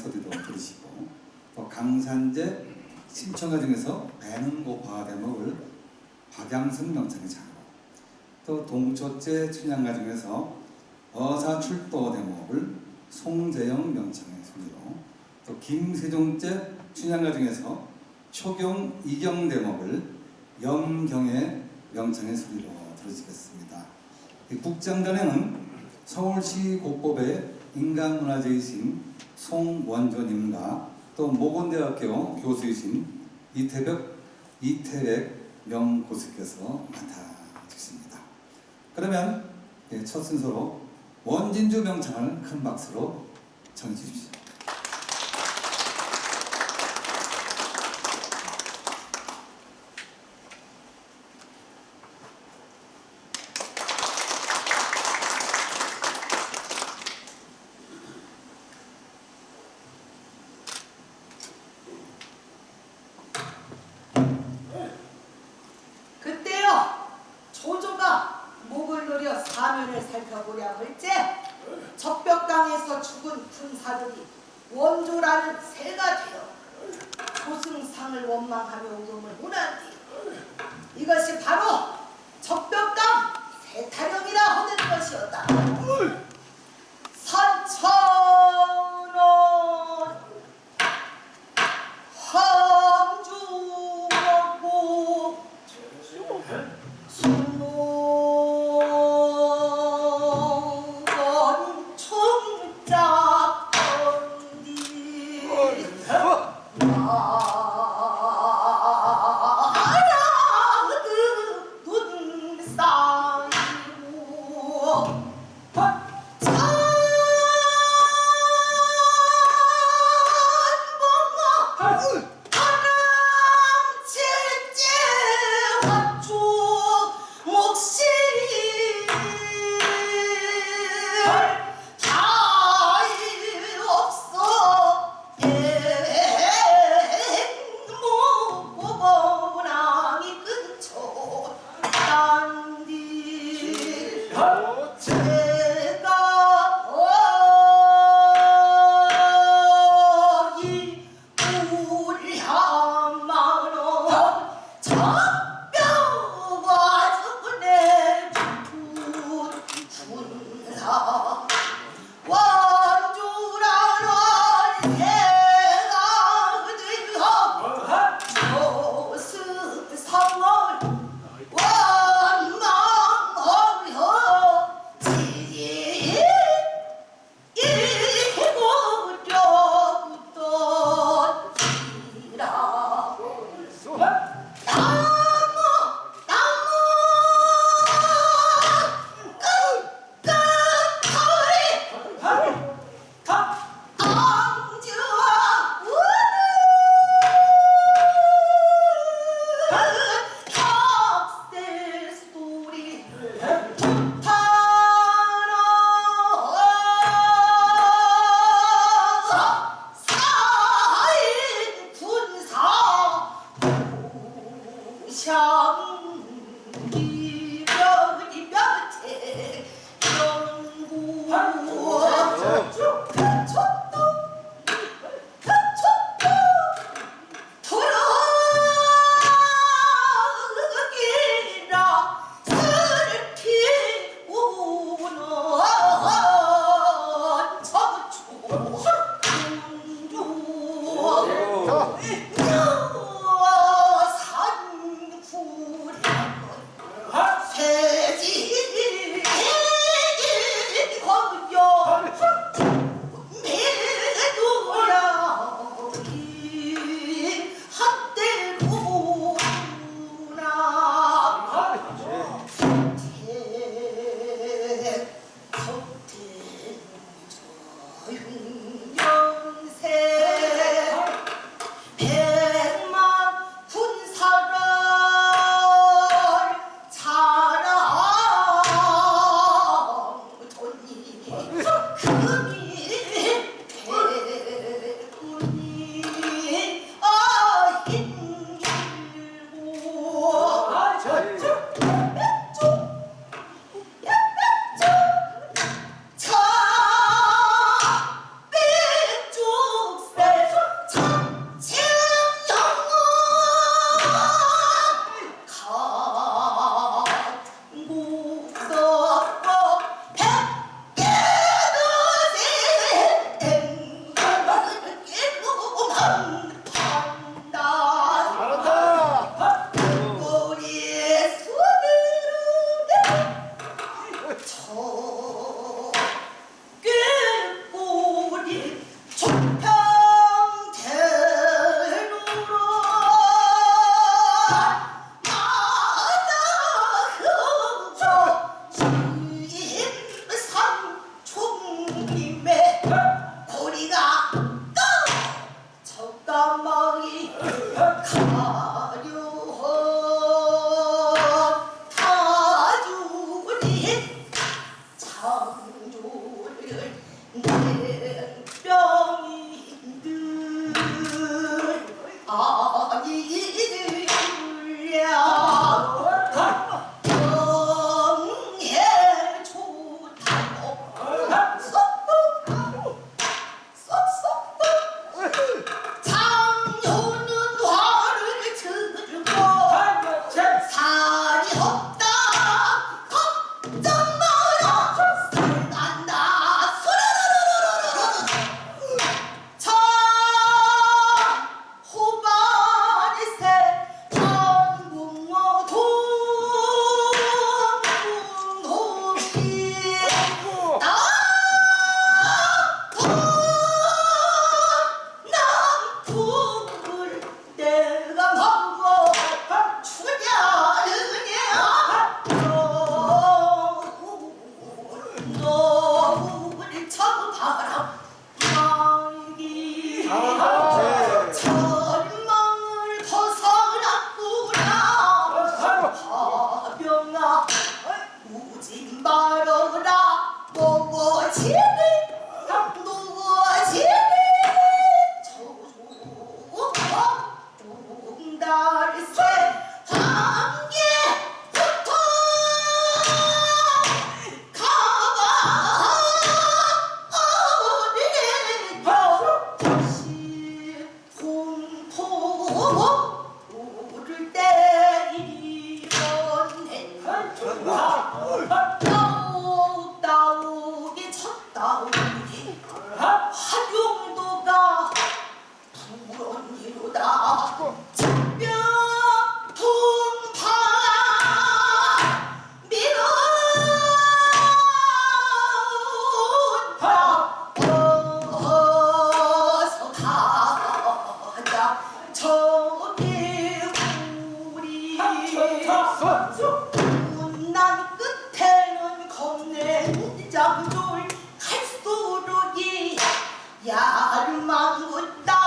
소리로 들으시고 또 강산제 심청가 중에서 배는 고파 대목을 박양승 명창의 장으로 또 동초제 춘향가 중에서 어사출도 대목을 송재영 명창의 소리로 또 김세종제 춘향가 중에서 초경 이경 대목을 염경의 명창의 소리로 들으시겠습니다. 이 국장전에는 서울시 국법의 인간문화재이신 송원조님과 또 모건대학교 교수이신 이태벽 이태백 명고수께서 맡아주십니다. 그러면 예, 첫 순서로 원진주 명창을 큰 박수로 청해 주십시오. 그때요 조조가 목을 노려 살펴보려 할때 적벽강에서 죽은 군사들이 원조라는 새가 되어 조승상을 원망하며 울음을 보나니 이것이 바로 그렇지. 야르만 묻다